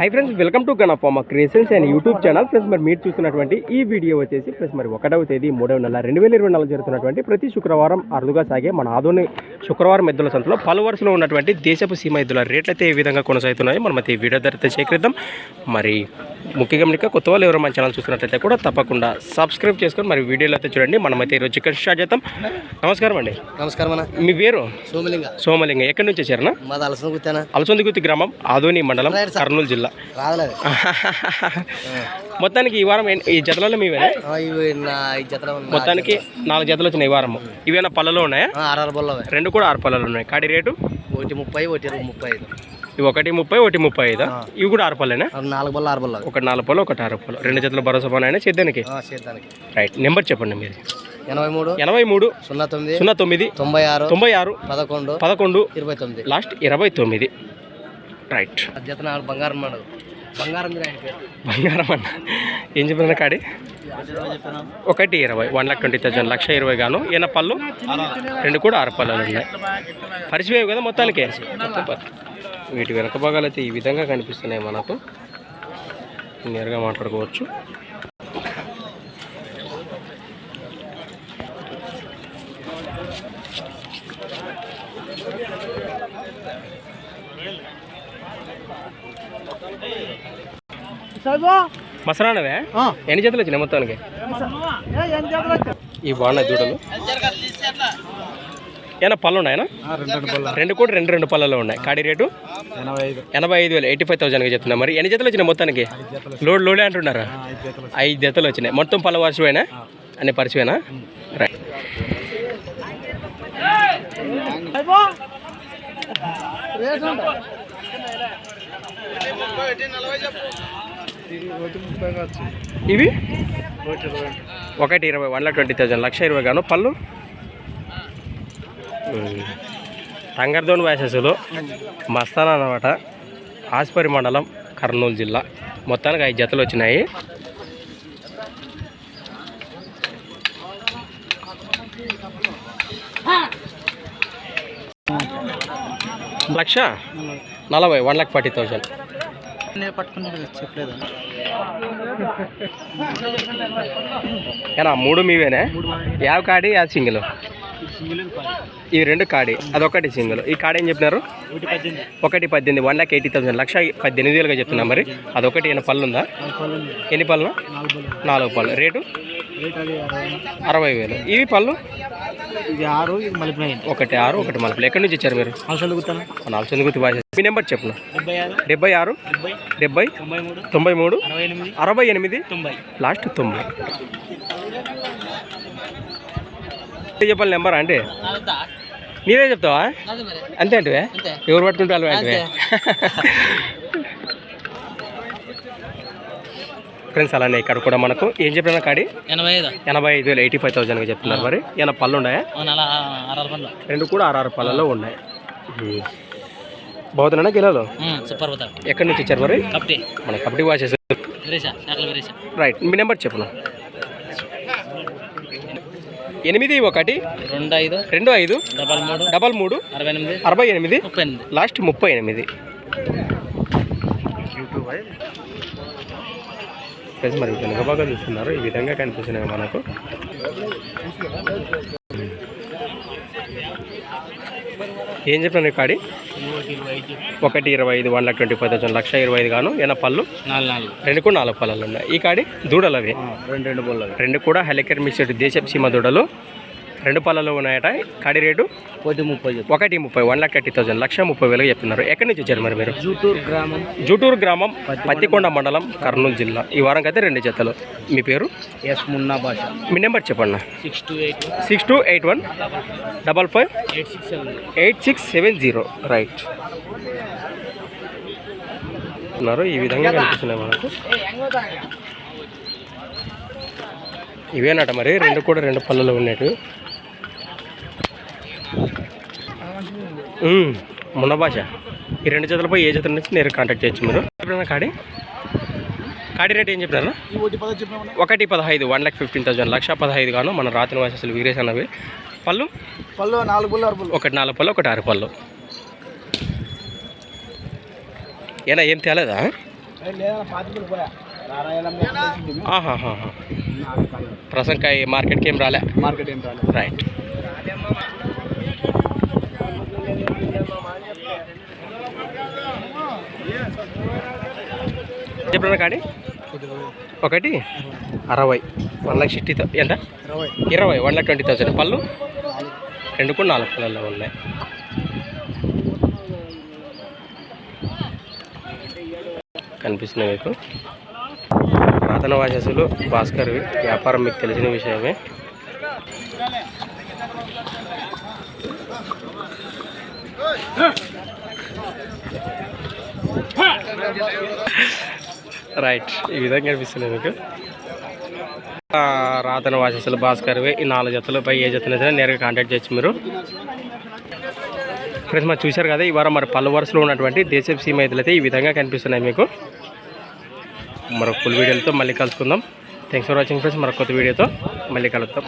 Hi friends welcome to Ganapharma creations and YouTube channel friends మరి మీరు చూస్తున్నటువంటి ఈ వీడియో వచ్చేసి ఫ్రెండ్స్ మరి ఒకటవ తేదీ మూడవ నెల రెండు వేల ఇరవై నాలుగు జరుగుతున్నటువంటి ప్రతి శుక్రవారం అరుదుగా సాగే మన ఆధుని శుక్రవారం ఎద్దుల సంతలో పలు వరుసలో ఉన్నటువంటి దేశపు సీమ ఎద్దుల రేట్లు అయితే ఏ విధంగా కొనసాగుతున్నాయో మనం అయితే ఈ వీడియో ధర సేకరిద్దాం. మరి ముఖ్య గమనిక కొత్త వాళ్ళు ఎవరు మన ఛానల్ చూస్తున్నట్లయితే కూడా తప్పకుండా సబ్స్క్రైబ్ చేసుకొని మరి వీడియోలో అయితే చూడండి. మనమైతే ఈరోజు చికెన్ స్టార్ట్ చేద్దాం. నమస్కారం అండి. నమస్కారం మీ పేరు? సోమలింగ. సోమలింగం. ఎక్కడి నుంచి వచ్చారనా మాది అలసొందిగుత్తి గ్రామం ఆదోని మండలం కర్నూలు జిల్లా. రాదలేదు. మొత్తానికి ఈ వారం ఈ జతలలో మీవేనా? మొత్తానికి నాలుగు జతలు వచ్చినాయి ఈ వారం ఇవేనా పళ్ళలో ఉన్నాయా? ఆర్ఆర్ బొల్ల రెండు కూడా ఆరు పళ్ళలు ఉన్నాయి. కాడి రేటు? ఒకటి ముప్పై ఒకటి ముప్పై ఐదు. ఇవి ఒకటి ముప్పై ఒకటి ముప్పై ఐదా. ఇవి కూడా ఆరు పళ్ళేనా? నాలుగు బొల్ల ఆరు బొల్ల ఒకటి నాలుగు పళ్ళు ఒకటి ఆరు పళ్ళు. రెండు జతలు భరోసా పని చేద్దానికి? చేద్దానికి. రైట్. నెంబర్ చెప్పండి మీరు ఎనభై మూడు ఎనభై మూడు సున్నా తొమ్మిది సున్నా తొమ్మిది తొంభై ఆరు తొంభై ఆరు పదకొండు పదకొండు ఇరవై తొమ్మిది. లాస్ట్ ఇరవై తొమ్మిది. రైట్ బంగారం బంగారం అన్న. ఏం చెప్పిన కాడి? ఒకటి ఇరవై వన్ లాక్ ట్వంటీ థౌసండ్ లక్ష ఇరవై గాను. ఈయన పళ్ళు? రెండు కూడా ఆరు పళ్ళు ఉన్నాయి. పరిచివేవి కదా మొత్తానికి. వీటి వెనక భాగాలు అయితే ఈ విధంగా కనిపిస్తున్నాయి మనకు. నేరుగా మాట్లాడుకోవచ్చు. మసరానవే ఎన్ని జతలు వచ్చినాయి మొత్తానికి? ఈ బాగున్నాయి దూడలు ఏనా పళ్ళు ఉన్నాయనా రెండు కూడా రెండు రెండు పళ్ళలో ఉన్నాయి. కాడి రేటు? ఎనభై ఐదు. ఎనభై ఐదు వేలు ఎయిటీ ఫైవ్ థౌసండ్కి చెప్తున్నా మరి. ఎన్ని జతలు వచ్చినాయి మొత్తానికి? లోడ్ లోడే అంటున్నారా? ఐదు జతలు వచ్చినాయి. మొత్తం పళ్ళ వర్షమేనా అన్ని పరిచయనా రైట్. ఇవి? ఒకటి ఇరవై వన్ లాక్ ట్వంటీ థౌజండ్ లక్ష ఇరవై గాను. పళ్ళు? తంగర్దోన్ వ్యాసెస్లో మస్తాన్ అనమాట ఆస్పరి మండలం కర్నూలు జిల్లా. మొత్తానికి ఐదు జతలు వచ్చినాయి. లక్ష నలభై వన్ లాక్ ఫార్టీ థౌజండ్ నేను పట్టుకుని చెప్పలేదు. ఏనా మూడు మీవేనే? యావ కాడి యా సింగిల్? ఈ రెండు కాడి అదొకటి సింగిల్. ఈ కాడ ఏం చెప్పినారు? ఒకటి పద్దెనిమిది వన్ ల్యాక్ ఎయిటీ థౌసండ్ లక్ష పద్దెనిమిది వేలుగా చెప్తున్నా మరి. అదొకటి ఏమైనా పళ్ళు ఉందా ఎన్ని పళ్ళు? నాలుగు పళ్ళు. రేటు? అరవై వేలు. ఇవి పళ్ళు? ఇది ఆరు ఇది మలిపి ఒకటి ఆరు ఒకటి మలుపులు. ఎక్కడి నుంచి ఇచ్చారు మీరు? నాలుగు చందుగుతి భాష మీ నెంబర్ చెప్పను డెబ్బై ఆరు డెబ్బై ఆరు డెబ్బై డెబ్బై తొంభై మూడు తొంభై మూడు అరవై ఎనిమిది అరవై ఎనిమిది తొంభై. లాస్ట్ తొంభై. చెప్పాలి నెంబర్ అంటే? నీవే చెప్తావా? అంతే అంటే. ఎవరు పట్టుకుంటే వాళ్ళు అంటే ఫ్రెండ్స్ అలానే ఇక్కడ కూడా మనకు ఏం చెప్పిన కాడి? ఎనభై ఐదు. ఎనభై ఐదు వేలు ఎయిటీ ఫైవ్ థౌసండ్గా చెప్తున్నారు మరి. ఏమైనా పళ్ళు ఉన్నాయా? రెండు కూడా ఆరు పళ్ళలో ఉన్నాయి. బాగుతున్నానా గిలాలో? సూపర్ ఎక్కడి నుంచి ఇచ్చారు మరి? కప్టి మన కబడ్డీ వాచెస్ రైట్ మీ నెంబర్ చెప్పను? ఎనిమిది ఒకటి రెండు ఐదు రెండు ఐదు డబల్ మూడు డబల్ మూడు అరవై ఎనిమిది అరవై ఎనిమిది ముప్పై ఎనిమిది. లాస్ట్ ముప్పై ఎనిమిది. ఫ్రెండ్స్ మరి వెనుక బాగా చూస్తున్నారు. ఈ విధంగా కనిపిస్తున్నాయి మనకు. ఏం చెప్పినాను కాడి? ఒకటి ఇరవై ఐదు one lakh twenty five thousand లక్ష ఇరవై ఐదు గాను ఎన పళ్ళు? రెండు కూడా నాలుగు పళ్ళలు ఉన్నాయి. ఈ కాడి? దూడలు అవి రెండు రెండు కూడా హెలికర్ మిక్స్డ్ దేశపు సీమ దూడలు. రెండు పళ్ళలో ఉన్నాయట. కాడి రేటు? ఒకటి ముప్పై ఒకటి ముప్పై వన్ లాక్ థర్టీ థౌసండ్. లక్ష ముప్పై వేలు చెప్తున్నారు. ఎక్కడి నుంచి వచ్చారు మరి మీరు? జూటూరు గ్రామం. జూటూరు గ్రామం పత్తికొండ మండలం. కర్నూలు జిల్లా. ఈ వారం అయితే రెండు జతలు. మీ పేరు? ఎస్ మున్నా భాష. మీ నెంబర్ చెప్పండి. Six two eight six two eight one double five eight six seven eight six seven zero. Right. ఉన్నారు. ఈ విధంగా కనిపిస్తున్నాయి మనకు. ఇవేనట మరి? రెండు కూడా రెండు పళ్ళలో ఉన్నట్టు. మున్న భాష. ఈ రెండు జతలపై ఏ జత నుంచి నేను కాంటాక్ట్ చేయొచ్చు మీరు? ఎప్పుడైనా కాడి కాడి రేట్ ఏం చెప్పినారు? ఒకటి పద చెప్పినా ఒకటి పదహైదు వన్ లాక్ ఫిఫ్టీన్ థౌసండ్ లక్ష పదహైదు గాను మన రాత్రి వాసస్సులు వీరేస్ అన్నవి. పళ్ళు? పళ్ళు నాలుగు బుల్లు ఆరు బుల్లు ఒకటి నాలుగు పళ్ళు ఒకటి ఆరు పళ్ళు. ఏనా ఏం తేలేదా. ప్రసంకాయ మార్కెట్కి ఏం రాలే? మార్కెట్ ఏం రాలేదు రైట్ చెప్పిన కాడి ఒకటి అరవై. వన్ లాక్ సిక్స్టీ ఎంత? ఇరవై ఇరవై. One lakh twenty thousand. పళ్ళు? రెండు కూడా నాలుగు పళ్ళల్లో ఉన్నాయి. కనిపిస్తున్నాయి మీకు. ప్రార్థన వాచసులు భాస్కర్వి వ్యాపారం మీకు తెలిసిన విషయమే. రైట్ ఈ విధంగా కనిపిస్తున్నాయి మీకు. రాతన వాచసులు భాస్కర్వి ఈ నాలుగు జతలపై ఏ జతలు సరే నేరుగా కాంటాక్ట్ చేయొచ్చు మీరు. ఫ్రెండ్స్ మరి చూశారు కదా ఈ వారం మరి పలు వరుసలో ఉన్నటువంటి దేశపు సీమ అయితే ఈ విధంగా కనిపిస్తున్నాయి మీకు. మరొక ఫుల్ వీడియోలతో మళ్ళీ కలుసుకుందాం. థ్యాంక్స్ ఫర్ వాచింగ్ ఫ్రెండ్స్ మరొక కొత్త వీడియోతో మళ్ళీ కలుద్దాం.